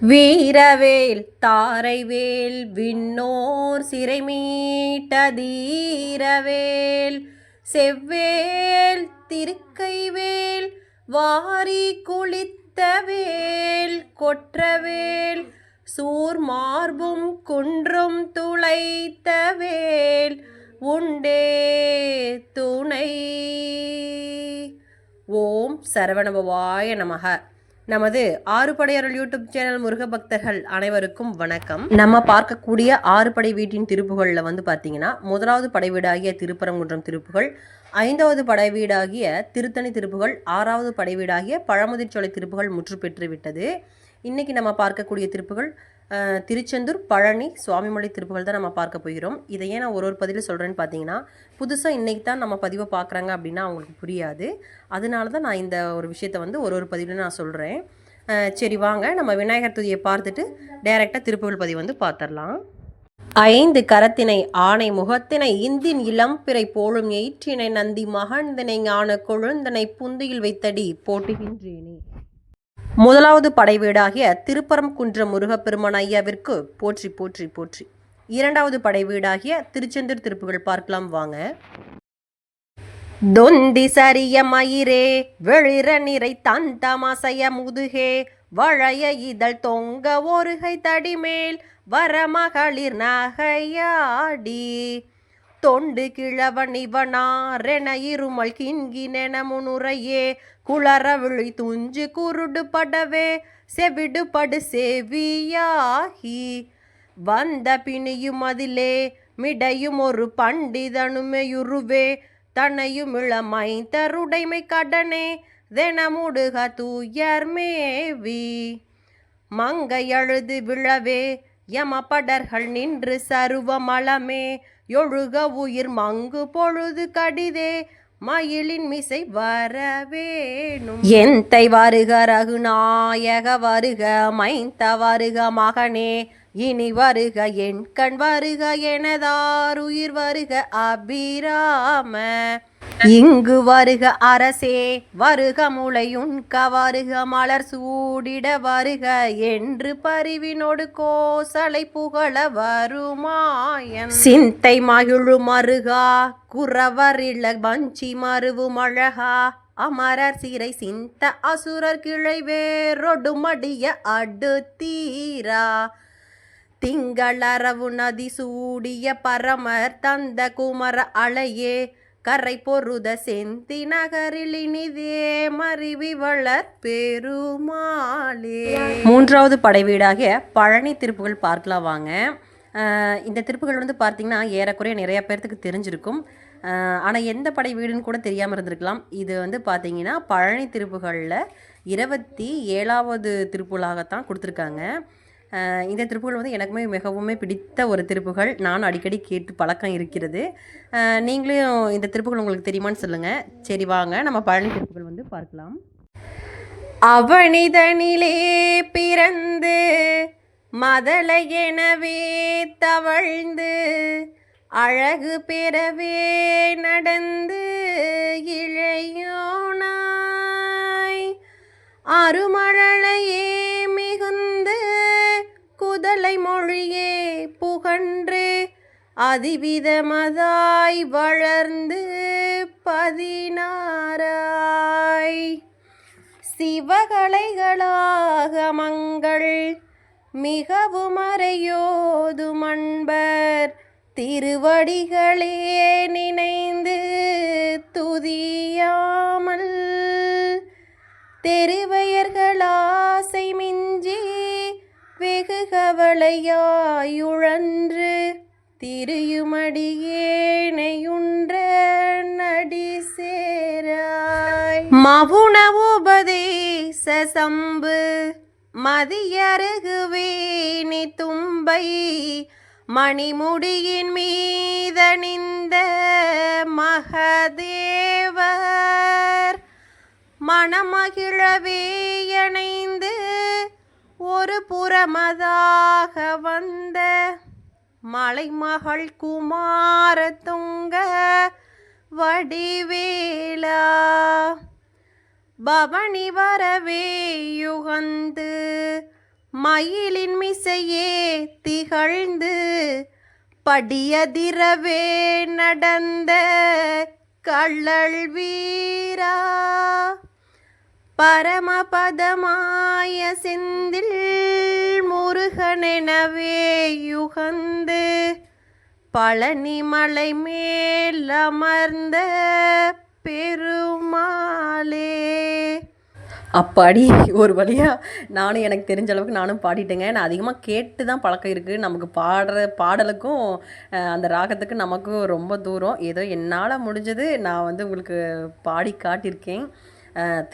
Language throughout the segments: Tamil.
வீரவேல் தாரைவேல் விண்ணோர் சிறைமீட்ட தீரவேல் செவ்வேல் திருக்கைவேல் வாரி குளித்த வேல் கொற்றவேல் சூர் மார்பும் குன்றும் துளைத்த வேல் உண்டே துணை. ஓம் சரவணபவாய நமக. நமது ஆறுபடை அருள் யூடியூப் சேனல் முருக பக்தர்கள் அனைவருக்கும் வணக்கம். நம்ம பார்க்கக்கூடிய ஆறுபடை வீட்டின் திருப்புகளில் வந்து பார்த்தீங்கன்னா முதலாவது படை வீடாகிய திருப்பரங்குன்றம் திருப்புகள் ஐந்தாவது படை வீடாகிய திருத்தணி திருப்புகள் ஆறாவது படை வீடாகிய பழமுதிர்ச்சோலை திருப்புகள் முற்று பெற்று விட்டது. இன்னைக்கு நம்ம பார்க்கக்கூடிய திருப்புகள் திருச்செந்தூர் பழனி சுவாமிமலை திருப்புகள் தான் நம்ம பார்க்க போகிறோம். இதை ஏன் நான் ஒரு ஒரு பதிவில் சொல்கிறேன்னு பார்த்தீங்கன்னா புதுசாக இன்றைக்கி தான் நம்ம பதிவை பார்க்குறாங்க அப்படின்னா அவங்களுக்கு புரியாது. அதனால தான் நான் இந்த ஒரு விஷயத்தை வந்து ஒரு ஒரு பதிவில் நான் சொல்கிறேன் சரி வாங்க. நம்ம விநாயகர் துதியை பார்த்துட்டு டைரெக்டாக திருப்புகள் பதிவு வந்து பார்த்துடலாம். ஐந்து கரத்தினை ஆணை முகத்தினை இந்தின் இளம்பிறை போலும் எயிற்றினை நந்தி மகந்தினை ஞான கொழுந்தனை புந்தியில் வைத்தடி போட்டுகின்றேனே. முதலாவது படை வீடாகிய திருப்பரங்குன்றம் முருகப்பெருமான் ஐயாவிற்கு போற்றி போற்றி போற்றி. இரண்டாவது படை வீடாகிய திருச்செந்தூர் திருப்புகள் பார்க்கலாம் வாங்க. தொந்தி சரிய மயிரே வெளிர நிறை தந்தமசைய முதுகே வளைய இதழ் தொங்க ஒருகை தடிமேல் வர மகளிர் நகையாடி. தொண்டு கிழவன் இவனாரென இருமல் கிண்கினென முனுரையே. குளறவிழி துஞ்சு குருடு படவே செவிடு படு செவியாகி. வந்த பிணியும் அதிலே மிடையும் ஒரு பண்டிதனுமையுருவே. தன்னையும் இளமை தருடைமை கடனே தினமுடுக தூயர் மேவி. மங்கை அழுது விழவே யமபடர்கள் நின்று சருவ எழுக உயிர் மங்கு பொழுது கடிதே. மயிலின் மிசை வரவேணும். எந்தை வருக ரகுநாயக வருக மைந்த வருக மகனே. இனி வருக என் கண் வருக எனதாருயிர் வருக அபிராம. இங்கு வருக அரசே வருக முளையுண்க வருக மலர் சூடிட வருக. என்று பரிவினோடு கோசலை புகழ வருமாயன். சிந்தை மகிழு மருகா குறவரில வஞ்சி மருவு மழகா. அமரர் சிறை சிந்த அசுரர் கிளை வேறொடு மடிய அடுத்தீரா திங்களரவு நதி சூடிய பரமர் தந்த குமர அலையே கரை பொருத செந்தி நகரில் இனிதே மருவி வளர் பெருமாளே. மூன்றாவது படைவீடாகிய பழனி திருப்புகள் பார்க்கலாம் வாங்க. இந்த திருப்புகள் வந்து பார்த்தீங்கன்னா ஏறக்குறைய நிறைய பேர்த்துக்கு தெரிஞ்சிருக்கும். ஆனால் எந்த படை வீடுன்னு கூட தெரியாமல் இருந்திருக்கலாம். இது வந்து பார்த்தீங்கன்னா பழனி திருப்புகளில் இருபத்தி ஏழாவது திருப்புகளாகத்தான் கொடுத்துருக்காங்க. இந்த திருப்புகள் வந்து எனக்குமே மிகவுமே பிடித்த ஒரு திருப்புகள். நான் அடிக்கடி கேட்டு பழக்கம் இருக்கிறது. நீங்களும் இந்த திருப்புகள் உங்களுக்கு தெரியுமான்னு சொல்லுங்கள் சரி வாங்க. நம்ம பழனி திருப்புகள் வந்து பார்க்கலாம். அவனிதனிலே பிறந்து மதலை எனவே தவழ்ந்து அழகு பெறவே நடந்து இளையோனாய் அருமழலையே அதிவிதமதாய் வளர்ந்து பதினாராய் சிவகலைகளாக மங்கள் மிகவும் அறையோது மண்பர் திருவடிகளே நினைந்து துதியாமல் தெருவையர்களாசை மிஞ்சி வெகு கவலையாயுழன்று திரியுமடியேனையுன்ற நடி சேராய் மவுன உபதேச சம்பு மதியருகுவேணி தும்பை மணிமுடியின் மீதணிந்த மகதேவர். மணமகிழவே இணைந்து ஒரு புறமதாக வந்த மலைமகள் குமார துங்க வடிவேலா. பவனி வரவே யுகந்து மயிலின் மிசையே திகழ்ந்து படியதிரவே நடந்த கள்ளல் வீரா. பரமபதமாய செந்தில் முருகனெனவே யுகந்து பழனி மலை மேல் அமர்ந்த பெருமாளே. அப்பாடி ஒரு வழியாக நானும் எனக்கு தெரிஞ்ச அளவுக்கு நானும் பாடிட்டேங்க. நான் அதிகமாக கேட்டு தான் பழக்கம் இருக்குது நமக்கு பாடுற பாடலுக்கும் அந்த ராகத்துக்கும் நமக்கும் ரொம்ப தூரம். ஏதோ என்னால் முடிஞ்சது நான் வந்து உங்களுக்கு பாடி காட்டியிருக்கேன்.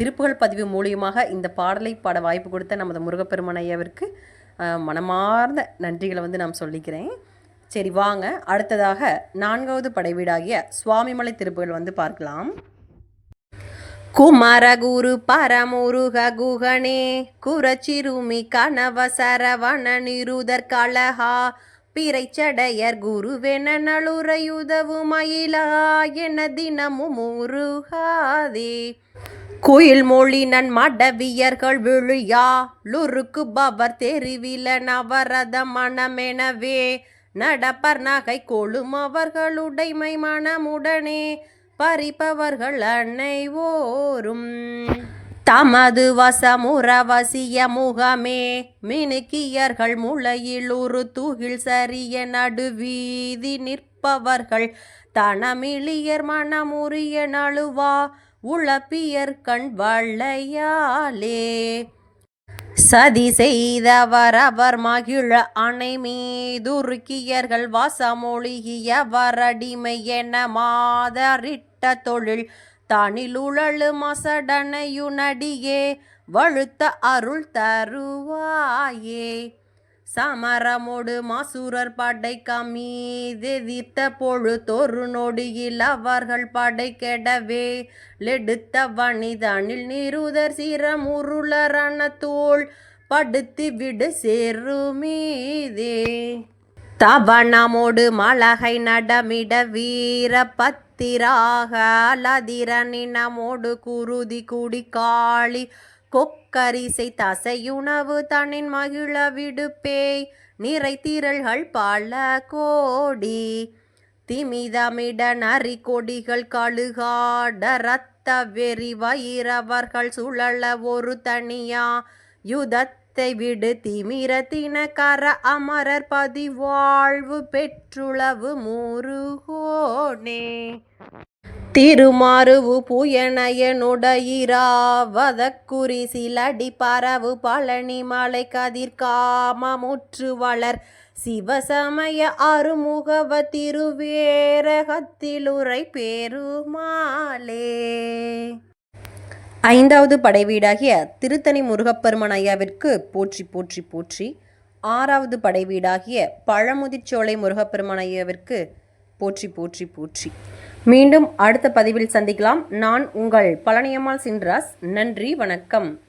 திருப்புகழ் பதிவு மூலியமாக இந்த பாடலை பாட வாய்ப்பு கொடுத்த நமது முருகப்பெருமனையவிற்கு மனமார்ந்த நன்றிகளை வந்து நான் சொல்லிக்கிறேன். சரி வாங்க. அடுத்ததாக நான்காவது படைவீடாகிய சுவாமிமலை திருப்புகள் வந்து பார்க்கலாம். குமரகுரு பரமுருக குகனே குரச்சிறுமி கனவ சரவண நிருதர் கலஹா பிறைச்சடையர் குருவென நளுரையுதவு மயிலா என தினமும் முருகாதே குயில் மொழி நன் மடவியர்கள் விழியா லுருக்கு பவர் தெரிவில நவரத மனமெனவே நடப்பர் நகை கொழும் அவர்களுடைமை மனமுடனே பறிப்பவர்கள் அனைவோரும் தமது வசமுறவசிய முகமே மினுக்கியர்கள் முளையில் ஒரு தூகில் சரிய நடுவீதி நிற்பவர்கள். தனமிழியர் மனமுறிய நழுவா உளப்பியர் கண் வள்ளையாலே சதி செய்தவர் அவர் மகிழ அணை மீதுருக்கியர்கள் வாசமொழிகிய வரடிமை என மாதரிட்ட தொழில் தனிலுழலு மசடனையுனடியே வழுத்த அருள் தருவாயே. சமரமோடு மாசூரர் படை பொழு பொழுதொரு நொடியில் அவர்கள் படை கெடவே லெடுத்த வனிதனில் நிருதர் உருளரான தோல் படுத்து விடு சேருமீதே. தவணமோடு மலகை நடமிட வீர பத்திராக அலதிரனினமோடு குருதி குடி காளி கொக்கரிசை தசையுணவு தன்னின் மகிழ விடுப்பேய். நிறை திரள்கள் பல கோடி. திமிதமிட நரி கொடிகள் கழுகாட ரத்த வெறி வயிறவர்கள் சுழல ஒரு தனியா. யுதத்தை விடு திமிரத்தின கர அமரர் பதிவாழ்வு பெற்றுளவு முருகோனே திருமாறுவு புயனயனுடையிராவத குறிசிலடி பரவு பழனி மலை கதிர்காம முற்று வளர். சிவசமய அருமுகவ திருவேரகத்திலுரை பெருமாளே. ஐந்தாவது படைவீடாகிய திருத்தணி முருகப்பெருமன் ஐயாவிற்கு போற்றி போற்றி போற்றி. ஆறாவது படைவீடாகிய பழமுதிர்ச்சோலை முருகப்பெருமன் ஐயாவிற்கு போற்றி போற்றி போற்றி. மீண்டும் அடுத்த பதிவில் சந்திக்கலாம். நான் உங்கள் பழனியம்மாள் சின்ராஸ். நன்றி வணக்கம்.